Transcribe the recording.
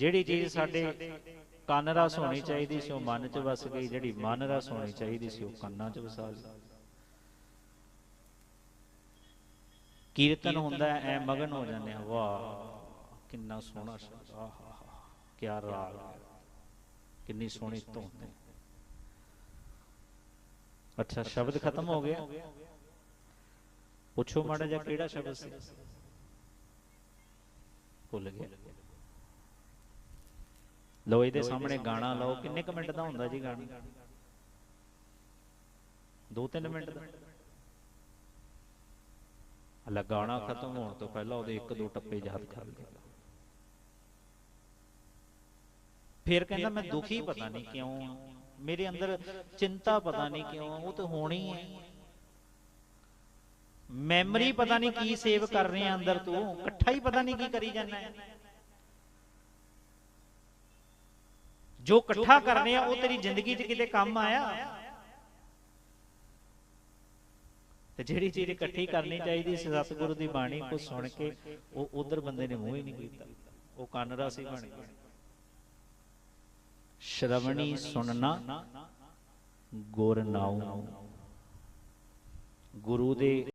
ਜਿਹੜੀ ਚੀਜ਼ ਸਾਡੇ ਕੰਨ ਰਸ ਹੋਣੀ ਚਾਹੀਦੀ ਸੀ ਉਹ ਮਨ 'ਚ ਵਸ ਗਈ ਜਿਹੜੀ ਮਨ ਰਸ ਹੋਣੀ ਚਾਹੀਦੀ ਸੀ ਉਹ ਕੰਨਾਂ 'ਚ ਵਸਾ ਲਈ ਕੀਰਤਨ ਹੁੰਦਾ ਐ ਮਗਨ ਹੋ ਜਾਂਦੇ ਆ। ਵਾਹ ਕਿੰਨਾ ਸੋਹਣਾ ਸ਼ਬਦ। ਆਹਾ ਕੀ ਰਾਗ। ਕਿੰਨੀ ਸੋਹਣੀ ਧੁਨ ਹੈ। ਅੱਛਾ ਸ਼ਬਦ ਖਤਮ ਹੋ ਗਿਆ। ਪੁੱਛੋ ਮਾੜਾ ਜਿਹਾ ਕਿਹੜਾ ਸ਼ਬਦ ਸੀ? ਭੁੱਲ ਗਿਆ। ਲੋ ਇਹਦੇ ਸਾਹਮਣੇ ਗਾਣਾ ਲਾਓ, ਕਿੰਨੇ ਕੁ ਮਿੰਟ ਦਾ ਹੁੰਦਾ ਜੀ ਗਾਣਾ? 2-3 ਮਿੰਟ ਦਾ। ਹਲਾ ਗਾਣਾ ਖਤਮ ਹੋਣ ਤੋਂ ਪਹਿਲਾਂ ਉਹਦੇ ਇੱਕ ਦੋ ਟੱਪੇ ਯਾਦ ਕਰ ਲਿਆ ਫਿਰ ਕਹਿੰਦਾ ਮੈਂ ਦੁਖੀ ਪਤਾ ਨਹੀਂ ਕਿਉਂ ਮੇਰੇ ਅੰਦਰ ਚਿੰਤਾ ਪਤਾ ਨਹੀਂ ਕਿਉਂ ਉਹ ਤਾਂ ਹੋਣੀ ਹੈ ਮੈਮਰੀ ਪਤਾ ਨਹੀਂ ਕੀ ਸੇਵ ਕਰ ਰਹੇ ਆ ਅੰਦਰ ਤੂੰ, ਇਕੱਠਾ ਹੀ ਪਤਾ ਨਹੀਂ ਕੀ ਕਰੀ ਜਾਂਦਾ ਹੈ ਜੋ ਇਕੱਠਾ ਕਰਨੇ ਆ, ਉਹ ਤੇਰੀ ਜ਼ਿੰਦਗੀ 'ਚ ਕਿਤੇ ਕੰਮ ਆਇਆ? ਤੇ ਜਿਹੜੀ ਚੀਜ਼ ਇਕੱਠੀ ਕਰਨੀ ਚਾਹੀਦੀ ਸੀ ਸਤਿਗੁਰੂ ਦੀ ਬਾਣੀ ਕੋ ਸੁਣ ਕੇ ਉਹ ਉਧਰ ਬੰਦੇ ਨੇ ਮੂੰਹ ਹੀ ਨਹੀਂ ਕੀਤਾ। ਉਹ ਕੰਨ ਰਾਸੀ ਬਣ ਗਿਆ। ਸ਼ਰਵਣੀ ਸੁਣਨਾ, ਗੁਰ ਨਾਉ। ਗੁਰੂ ਦੇ